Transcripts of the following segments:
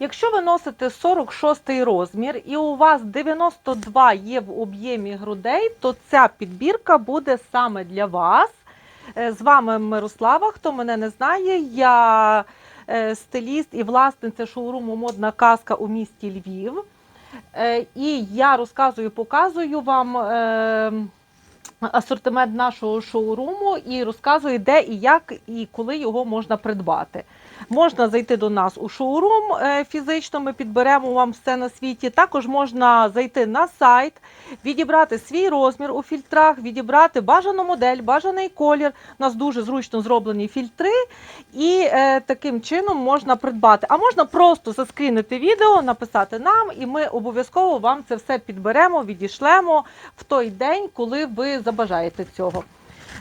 Якщо ви носите 46 розмір і у вас 92 є в об'ємі грудей, то ця підбірка буде саме для вас. Е, З вами Мирослава. Хто мене не знає, я е, стиліст і власниця шоуруму Модна казка у місті Львів. Е, І я розказую, показую вам асортимент нашого шоуруму і розказую, де і як і коли його можна придбати. Можна зайти до нас у шоурум е, фізично, ми підберемо вам все на світі. Також можна зайти на сайт, відібрати свій розмір у фільтрах, відібрати бажану модель, бажаний колір. У нас дуже зручно зроблені фільтри, і е, таким чином можна придбати. А можна просто заскрінити відео, написати нам, і ми обов'язково вам це все підберемо, відішлемо в той день, коли ви забажаєте цього.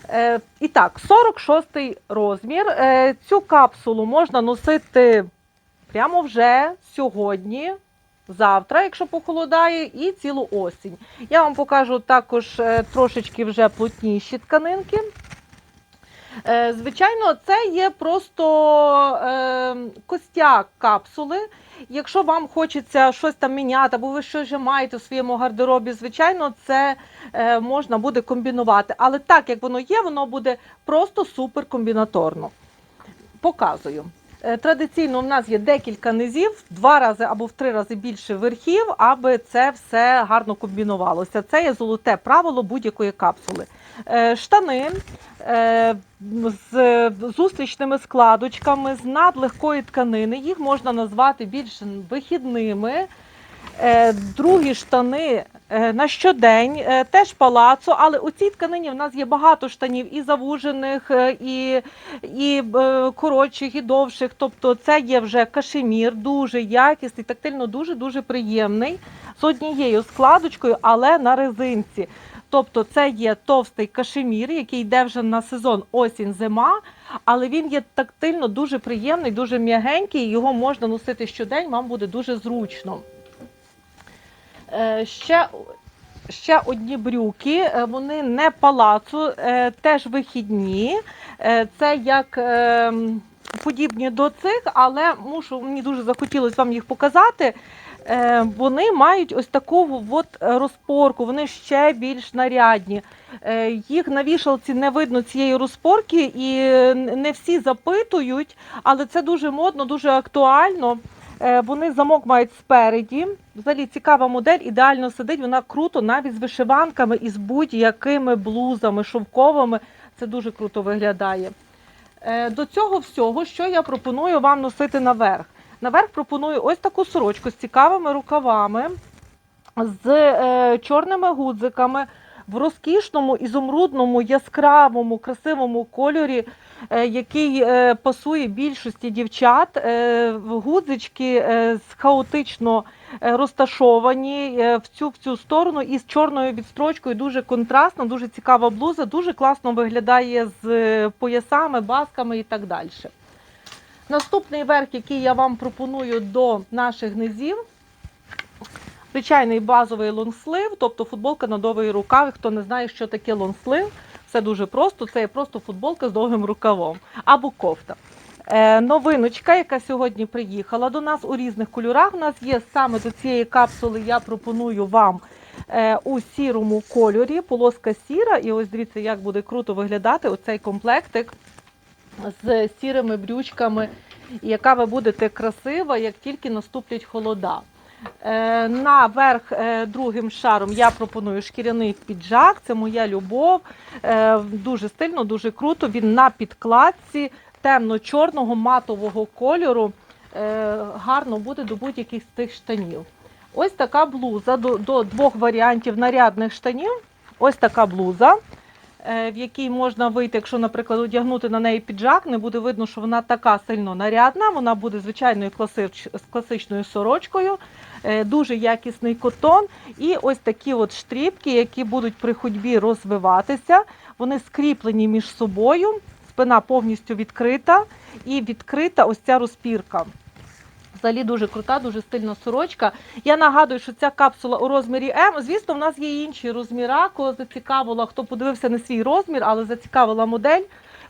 Е, і так, 46 розмір. Е, цю капсулу можна носити прямо вже сьогодні, завтра, якщо похолодає, і цілу осінь. Я вам покажу також е, трошечки вже плотніші тканинки. Е, Звичайно, це є просто е, костяк капсули. Якщо вам хочеться щось там міняти, або ви щось вже маєте у своєму гардеробі, звичайно, це е, можна буде комбінувати. Але так як воно є, воно буде просто супер комбінаторно. Показую. Е, Традиційно у нас є декілька низів, в два рази або в три рази більше верхів, аби це все гарно комбінувалося. Це є золоте правило будь-якої капсули. Е, Штани е, з зустрічними складочками, з надлегкої тканини. Їх можна назвати більш вихідними. Другі штани на щодень, е, теж палацо, але у цій тканині в нас є багато штанів і завужених, е, і, і е, коротших, і довших. Тобто це є вже кашемір, дуже якісний, тактильно дуже-дуже приємний, з однією складочкою, але на резинці. Тобто це є товстий кашемір, який йде вже на сезон осінь-зима, але він є тактильно дуже приємний, дуже м'ягенький, його можна носити щодень, вам буде дуже зручно. Е, Ще, ще одні брюки, е, вони не палацу, е, теж вихідні. Це як подібні до цих, але мушу, мені дуже захотілося вам їх показати. Вони мають ось таку от розпорку, вони ще більш нарядні. Їх на вішалці не видно цієї розпорки, і не всі запитують, але це дуже модно, дуже актуально. Е, Вони замок мають спереді. Взагалі цікава модель, ідеально сидить. Вона круто, навіть з вишиванками і з будь-якими блузами шовковими. Це дуже круто виглядає. Е, До цього всього, що я пропоную вам носити наверх. Наверх пропоную ось таку сорочку з цікавими рукавами, з е, чорними гудзиками, в розкішному, ізумрудному, яскравому, красивому кольорі, який е, пасує більшості дівчат. Е, гудзички е, хаотично е, розташовані е, в цю, в цю сторону і з чорною відстрочкою. Дуже контрастна, дуже цікава блуза, дуже класно виглядає з е, поясами, басками і так далі. Наступний верх, який я вам пропоную до наших низів. Звичайний базовий лонгслив, тобто футболка на довгий рукав. Хто не знає, що таке лонгслив, все дуже просто. Це є просто футболка з довгим рукавом або кофта. Е, новиночка, яка сьогодні приїхала до нас у різних кольорах. У нас є саме до цієї капсули. Я пропоную вам е, у сірому кольорі, полоска сіра. І ось дивіться, як буде круто виглядати оцей комплектик з сірими брючками, яка ви будете красива, як тільки наступлять холода. Е, Наверх е, другим шаром я пропоную шкіряний піджак, це моя любов. Е, Дуже стильно, дуже круто. Він на підкладці темно-чорного матового кольору. Гарно буде до будь-яких з тих штанів. Ось така блуза до, до двох варіантів нарядних штанів. Ось така блуза, в якій можна вийти, якщо, наприклад, одягнути на неї піджак, не буде видно, що вона така сильно нарядна. Вона буде звичайною класич, з класичною сорочкою, е, дуже якісний котон. І ось такі от штріпки, які будуть при ходьбі розвиватися. Вони скріплені між собою, спина повністю відкрита і відкрита ось ця розпірка. Взагалі дуже крута, дуже стильна сорочка. Я нагадую, що ця капсула у розмірі М. Звісно, в нас є інші розміра. Кого зацікавила, хто подивився на свій розмір, але зацікавила модель.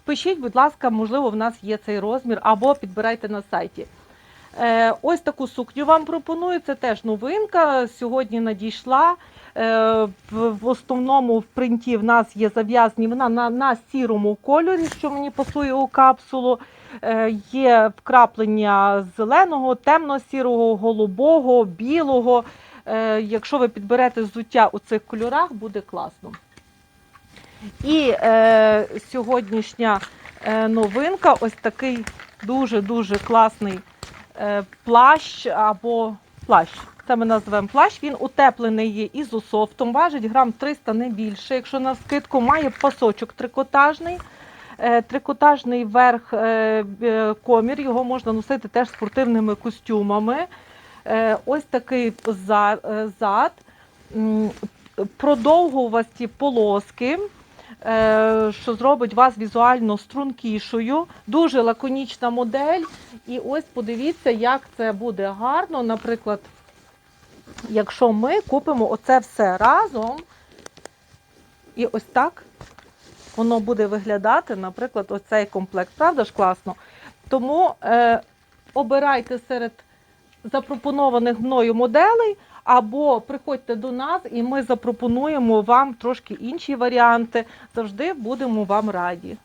Пишіть, будь ласка, можливо, в нас є цей розмір, або підбирайте на сайті. Е, ось таку сукню вам пропоную. Це теж новинка. Сьогодні надійшла. Е, в, основному в принті в нас є зав'язані вона на, на сірому кольорі, що мені пасує у капсулу. Е, є вкраплення зеленого, темно-сірого, голубого, білого. Якщо ви підберете взуття у цих кольорах, буде класно. І е, сьогоднішня новинка ось такий дуже-дуже класний плащ або плащ. Це ми називаємо плащ. Він утеплений є ізософтом, важить грам 300 не більше. Якщо на скидку має пасочок трикотажний. Е, Трикотажний верх е, е, комір, його можна носити теж спортивними костюмами. Е, Ось такий е, зад. Продовгувасті полоски, е, що зробить вас візуально стрункішою. Дуже лаконічна модель. І ось подивіться, як це буде гарно. Наприклад, якщо ми купимо оце все разом, і ось так воно буде виглядати, наприклад, оцей комплект. Правда ж класно? Тому е, обирайте серед запропонованих мною моделей, або приходьте до нас, і ми запропонуємо вам трошки інші варіанти. Завжди будемо вам раді.